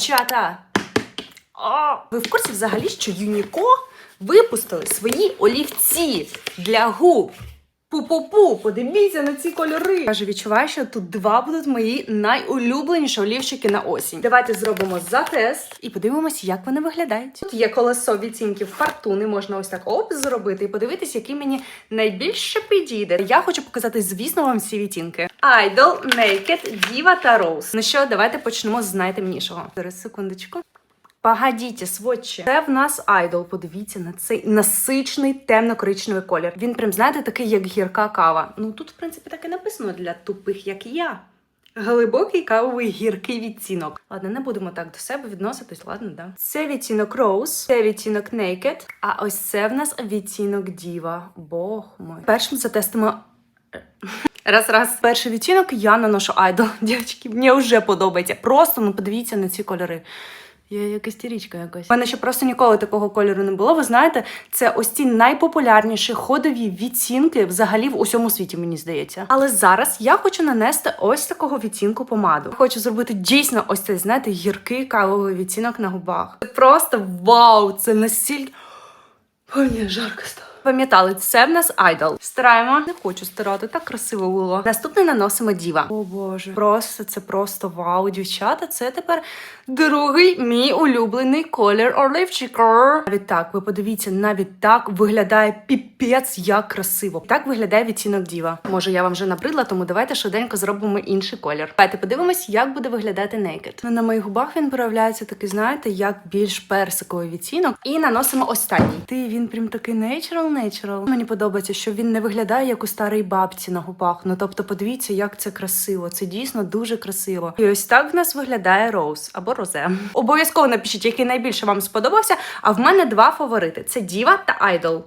Дівчата! О, ви в курсі взагалі, що Юніко випустили свої олівці для губ? Пу-пу-пу, подивіться на ці кольори. Каже, відчуваю, що тут два будуть мої найулюбленіші олівчики на осінь. Давайте зробимо затест і подивимося, як вони виглядають. Тут є колесо відтінків фортуни, можна ось так оп зробити і подивитись, який мені найбільше підійде. Я хочу показати, звісно, вам всі відтінки. Idol, Naked, Diva та Rose. Ну що, давайте почнемо з найтемнішого. Зараз секундочку. Погодіть, сводчі. Це в нас айдол. Подивіться на цей насичний темно-коричневий колір. Він прям, знаєте, такий, як гірка кава. Ну тут, в принципі, так і написано для тупих, як я. Глибокий кавовий гіркий відтінок. Ладно, не будемо так до себе відноситись, ладно, да. Це відтінок Rose, це відтінок Naked, а ось це в нас відтінок Diva. Бог мой. Першим затестимо Раз, раз. Перший відтінок я наношу айдол. Дівчатки, мені вже подобається. Просто ну подивіться на ці кольори. Я як істерічка якось. У мене ще просто ніколи такого кольору не було. Ви знаєте, це ось ці найпопулярніші ходові відцінки взагалі в усьому світі, мені здається. Але зараз я хочу нанести ось такого відцінку помаду. Хочу зробити дійсно ось цей, знаєте, гіркий кавовий відцінок на губах. Це просто вау! Це настільки. Ой, мені жарко стало. Пам'ятали, це в нас айдол. Стираємо. Не хочу стирати, так красиво було. Наступний наносимо діва. О боже, просто це просто вау, дівчата. Це тепер другий мій улюблений колір оливчика. Навіть так, ви подивіться, навіть так виглядає піпець як красиво. Так виглядає відтінок діва. Може, я вам вже набридла, тому давайте швиденько зробимо інший колір. Давайте подивимось, як буде виглядати Naked. Ну, на моїх губах він проявляється такий, знаєте, як більш персиковий відтінок. І наносимо останній. Ти він прям такий natural, natural. Мені подобається, що він не виглядає як у старій бабці на губах. Ну тобто, подивіться, як це красиво. Це дійсно дуже красиво. І ось так в нас виглядає роуз або розе. Обов'язково напишіть, який найбільше вам сподобався. А в мене два фаворити: це Діва та Айдол.